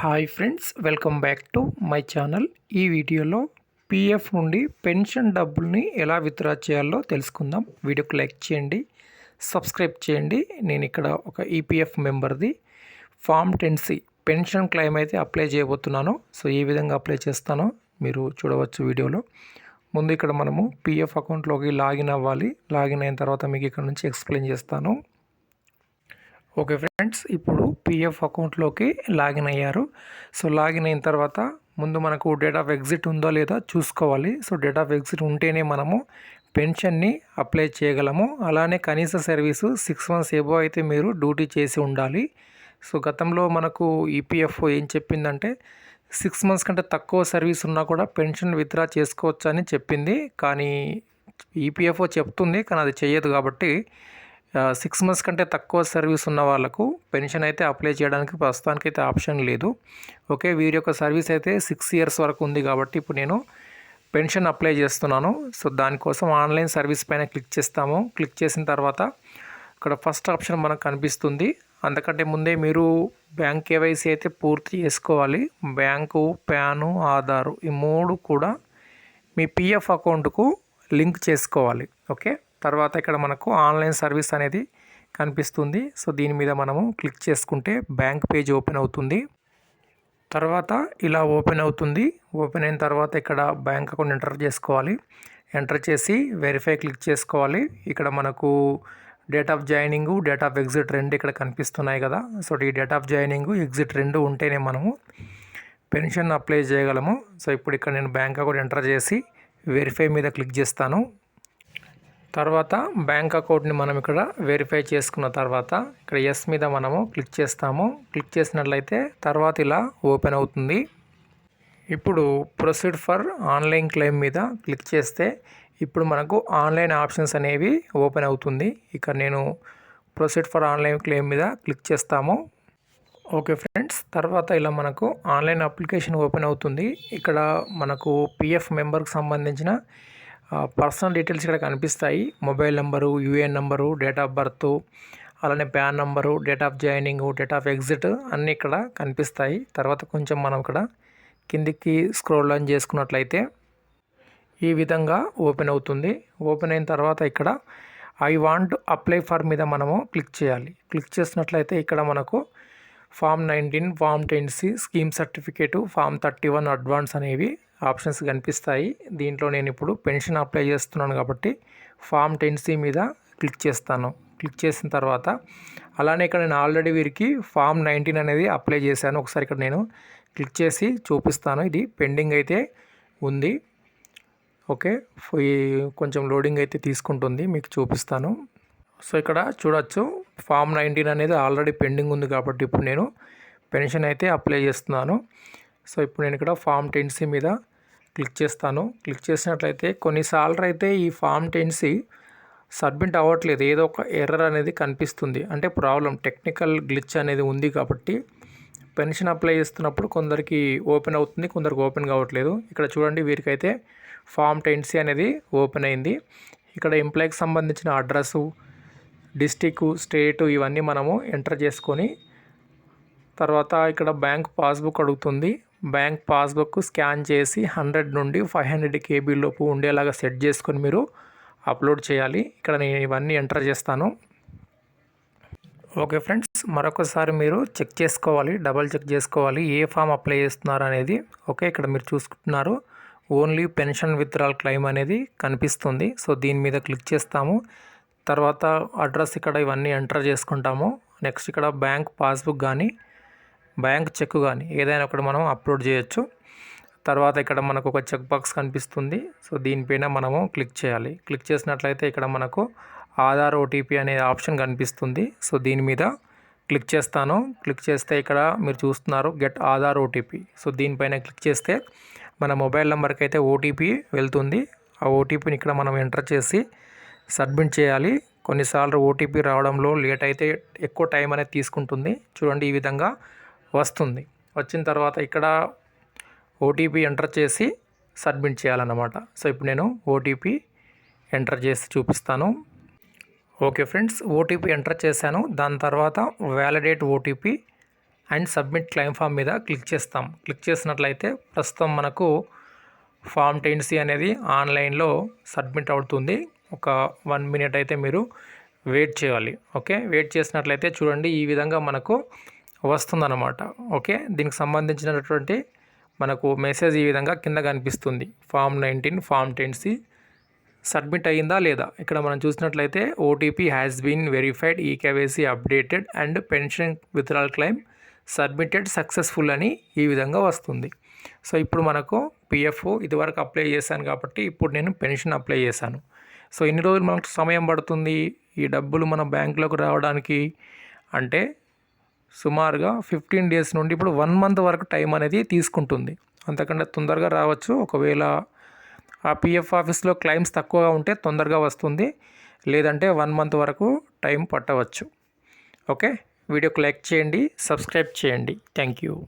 Hi friends welcome back to my channel ఈ వీడియోలో PF నుండి పెన్షన్ డబ్బుల్ని ఎలా విత్డ్రా చేయాలో తెలుసుకుందాం. వీడియోకి లైక్ చేయండి సబ్స్క్రైబ్ చేయండి. నేను ఇక్కడ ఒక EPF మెంబర్ది. Form ten C pension claim అయితే అప్లై చేయబోతున్నాను. సో ఏ విధంగా అప్లై చేస్తానో మీరు చూడవచ్చు వీడియోలో. ముందు ఇక్కడ మనము పీఎఫ్ అకౌంట్లోకి లాగిన్ అవ్వాలి. లాగిన్ అయిన తర్వాత మీకు ఇక్కడ నుంచి ఎక్స్ప్లెయిన్ చేస్తాను. ఓకే ఫ్రెండ్స్ ఇప్పుడు పిఎఫ్ అకౌంట్లోకి లాగిన్ అయ్యారు. సో లాగిన్ అయిన తర్వాత ముందు మనకు డేట్ ఆఫ్ ఎగ్జిట్ ఉందో లేదో చూసుకోవాలి. సో డేట్ ఆఫ్ ఎగ్జిట్ ఉంటేనే మనము పెన్షన్ని అప్లై చేయగలము. అలానే కనీస సర్వీసు సిక్స్ మంత్స్ ఎబో అయితే మీరు డ్యూటీ చేసి ఉండాలి. సో గతంలో మనకు ఈపీఎఫ్ఓ ఏం చెప్పిందంటే సిక్స్ మంత్స్ కంటే తక్కువ సర్వీస్ ఉన్నా కూడా పెన్షన్ విత్డ్రా చేసుకోవచ్చు అని చెప్పింది. కానీ ఈపీఎఫ్ఓ చెప్తుంది కానీ అది చేయదు కాబట్టి సిక్స్ మంత్స్ కంటే తక్కువ సర్వీస్ ఉన్న వాళ్ళకు పెన్షన్ అయితే అప్లై చేయడానికి ప్రస్తుతానికి అయితే ఆప్షన్ లేదు. ఓకే వీరి యొక్క సర్వీస్ అయితే సిక్స్ ఇయర్స్ వరకు ఉంది కాబట్టి ఇప్పుడు నేను పెన్షన్ అప్లై చేస్తున్నాను. సో దానికోసం ఆన్లైన్ సర్వీస్ పైన క్లిక్ చేస్తాము. క్లిక్ చేసిన తర్వాత ఇక్కడ ఫస్ట్ ఆప్షన్ మనకు కనిపిస్తుంది. అంతకంటే ముందే మీరు బ్యాంక్ కేవైసీ అయితే పూర్తి చేసుకోవాలి. బ్యాంకు ప్యాను ఆధారు ఈ మూడు కూడా మీ పిఎఫ్ అకౌంట్కు లింక్ చేసుకోవాలి. ఓకే తర్వాత ఇక్కడ మనకు ఆన్లైన్ సర్వీస్ అనేది కనిపిస్తుంది. సో దీని మీద మనము క్లిక్ చేసుకుంటే బ్యాంక్ పేజ్ ఓపెన్ అవుతుంది. తర్వాత ఇలా ఓపెన్ అవుతుంది. ఓపెన్ అయిన తర్వాత ఇక్కడ బ్యాంక్ అకౌంట్ ఎంటర్ చేసుకోవాలి. ఎంటర్ చేసి వెరిఫై క్లిక్ చేసుకోవాలి. ఇక్కడ మనకు date of joining date of exit రెండు ఇక్కడ కనిపిస్తున్నాయి కదా. సో ఈ డేట్ ఆఫ్ జాయినింగ్ ఎగ్జిట్ రెండు ఉంటేనే మనము పెన్షన్ అప్లై చేయగలము. సో ఇప్పుడు ఇక్కడ నేను బ్యాంక్ అకౌంట్ ఎంటర్ చేసి వెరిఫై మీద క్లిక్ చేస్తాను. తర్వాత బ్యాంక్ అకౌంట్ని మనం ఇక్కడ వెరిఫై చేసుకున్న తర్వాత ఇక్కడ ఎస్ మీద మనము క్లిక్ చేస్తాము. క్లిక్ చేసినట్లయితే తర్వాత ఇలా ఓపెన్ అవుతుంది. ఇప్పుడు ప్రొసీడ్ ఫర్ ఆన్లైన్ క్లెయిమ్ మీద క్లిక్ చేస్తే ఇప్పుడు మనకు ఆన్లైన్ ఆప్షన్స్ అనేవి ఓపెన్ అవుతుంది. ఇక్కడ నేను ప్రొసీడ్ ఫర్ ఆన్లైన్ క్లెయిమ్ మీద క్లిక్ చేస్తాము. ఓకే ఫ్రెండ్స్ తర్వాత ఇలా మనకు ఆన్లైన్ అప్లికేషన్ ఓపెన్ అవుతుంది. ఇక్కడ మనకు పిఎఫ్ మెంబర్కి సంబంధించిన పర్సనల్ డీటెయిల్స్ ఇక్కడ కనిపిస్తాయి. Mobile number UAN number date of birth అలానే PAN number date of joining date of exit అన్నీ ఇక్కడ కనిపిస్తాయి. తర్వాత కొంచెం మనం ఇక్కడ కిందికి స్క్రోల్ ఆన్ చేసుకున్నట్లయితే ఈ విధంగా ఓపెన్ అవుతుంది. ఓపెన్ అయిన తర్వాత ఇక్కడ ఐ వాంట్ అప్లై ఫర్ మీద మనము క్లిక్ చేయాలి. క్లిక్ చేసినట్లయితే ఇక్కడ మనకు form nineteen form ten C scheme certificate form thirty one advance అనేవి ఆప్షన్స్ కనిపిస్తాయి. దీంట్లో నేను ఇప్పుడు పెన్షన్ అప్లై చేస్తున్నాను కాబట్టి ఫామ్ టెన్ సి మీద క్లిక్ చేస్తాను. క్లిక్ చేసిన తర్వాత అలానే ఇక్కడ నేను ఆల్రెడీ వీరికి ఫామ్ నైన్టీన్ అనేది అప్లై చేశాను. ఒకసారి ఇక్కడ నేను క్లిక్ చేసి చూపిస్తాను. ఇది పెండింగ్ అయితే ఉంది. ఓకే. కొంచెం లోడింగ్ అయితే తీసుకుంటుంది. మీకు చూపిస్తాను. సో ఇక్కడ చూడొచ్చు. ఫామ్ నైన్టీన్ అనేది ఆల్రెడీ పెండింగ్ ఉంది కాబట్టి ఇప్పుడు నేను పెన్షన్ అయితే అప్లై చేస్తున్నాను. సో ఇప్పుడు నేను ఇక్కడ ఫామ్ టెన్సీ మీద క్లిక్ చేస్తాను. క్లిక్ చేసినట్లయితే కొన్నిసార్లు అయితే ఈ ఫామ్ టెన్సీ సబ్మిట్ అవ్వట్లేదు. ఏదో ఒక ఎర్రర్ అనేది కనిపిస్తుంది. అంటే ప్రాబ్లం టెక్నికల్ గ్లిచ్ అనేది ఉంది కాబట్టి పెన్షన్ అప్లై చేస్తున్నప్పుడు కొందరికి ఓపెన్ అవుతుంది కొందరికి ఓపెన్ కావట్లేదు. ఇక్కడ చూడండి వీరికైతే ఫామ్ టెన్సీ అనేది ఓపెన్ అయింది. ఇక్కడ ఎంప్లాయ్కి సంబంధించిన అడ్రస్సు డిస్టిక్ స్టేటు ఇవన్నీ మనము ఎంటర్ చేసుకొని తర్వాత ఇక్కడ బ్యాంక్ పాస్బుక్ అడుగుతుంది. బ్యాంక్ పాస్బుక్ స్కాన్ చేసి హండ్రెడ్ నుండి ఫైవ్ హండ్రెడ్ కేబీ లోపు ఉండేలాగా సెట్ చేసుకొని మీరు అప్లోడ్ చేయాలి. ఇక్కడ నేను ఇవన్నీ ఎంటర్ చేస్తాను. ఓకే ఫ్రెండ్స్ మరొకసారి మీరు చెక్ చేసుకోవాలి డబల్ చెక్ చేసుకోవాలి ఏ ఫామ్ అప్లై చేస్తున్నారు అనేది. ఓకే ఇక్కడ మీరు చూసుకుంటున్నారు. ఓన్లీ పెన్షన్ విత్డ్రాల్ క్లెయిమ్ అనేది కనిపిస్తుంది. సో దీని మీద క్లిక్ చేస్తాము. తర్వాత అడ్రస్ ఇక్కడ ఇవన్నీ ఎంటర్ చేసుకుంటాము. నెక్స్ట్ ఇక్కడ బ్యాంక్ పాస్బుక్ కానీ బ్యాంక్ చెక్ కానీ ఏదైనా ఒకటి మనం అప్లోడ్ చేయొచ్చు. తర్వాత ఇక్కడ మనకు ఒక చెక్ బాక్స్ కనిపిస్తుంది. సో దీనిపైన మనము క్లిక్ చేయాలి. క్లిక్ చేసినట్లయితే ఇక్కడ మనకు ఆధార్ ఓటీపీ అనే ఆప్షన్ కనిపిస్తుంది. సో దీని మీద క్లిక్ చేస్తాను. క్లిక్ చేస్తే ఇక్కడ మీరు చూస్తున్నారు గెట్ ఆధార్ ఓటీపీ సో దీనిపైన క్లిక్ చేస్తే మన మొబైల్ నెంబర్కి అయితే ఓటీపీ వెళ్తుంది. ఆ ఓటీపీని ఇక్కడ మనం ఎంటర్ చేసి సబ్మిట్ చేయాలి. కొన్నిసార్లు ఓటీపీ రావడంలో లేట్ అయితే ఎక్కువ టైం అనేది తీసుకుంటుంది. చూడండి ఈ విధంగా వస్తుంది. వచ్చిన తర్వాత ఇక్కడ ఓటీపీ ఎంటర్ చేసి సబ్మిట్ చేయాలన్నమాట. సో ఇప్పుడు నేను ఓటీపీ ఎంటర్ చేసి చూపిస్తాను. ఓకే ఫ్రెండ్స్ ఓటీపీ ఎంటర్ చేశాను. దాని తర్వాత validate OTP and submit claim form మీద క్లిక్ చేస్తాం. క్లిక్ చేసినట్లయితే ప్రస్తుతం మనకు ఫామ్ టెన్సీ అనేది ఆన్లైన్లో సబ్మిట్ అవుతుంది. ఒక వన్ మినిట్ అయితే మీరు వెయిట్ చేయాలి. ఓకే? వెయిట్ చేసినట్లయితే చూడండి ఈ విధంగా మనకు వస్తుందన్నమాట. ఓకే? దీనికి సంబంధించినటువంటి మనకు మెసేజ్ ఈ విధంగా కింద కనిపిస్తుంది. Form nineteen form ten C submit అయ్యిందా లేదా? ఇక్కడ మనం చూసినట్లయితే OTP has been verified e KYC updated and pension withdrawal claim submitted successful అని ఈ విధంగా వస్తుంది. సో ఇప్పుడు మనకు పిఎఫ్ ఇదివరకు అప్లై చేశాను కాబట్టి ఇప్పుడు నేను పెన్షన్ అప్లై చేశాను. సో ఎన్ని రోజులు మనకు సమయం పడుతుంది. ఈ డబ్బులు మన బ్యాంకులోకి రావడానికి అంటే సుమారుగా ఫిఫ్టీన్ డేస్ నుండి ఇప్పుడు వన్ మంత్ వరకు టైం అనేది తీసుకుంటుంది. అంతకంటే తొందరగా రావచ్చు. ఒకవేళ ఆ పిఎఫ్ ఆఫీస్లో క్లైమ్స్ తక్కువగా ఉంటే తొందరగా వస్తుంది. లేదంటే వన్ మంత్ వరకు టైం పట్టవచ్చు. ఓకే? వీడియోకి లైక్ చేయండి సబ్స్క్రైబ్ చేయండి. Thank you.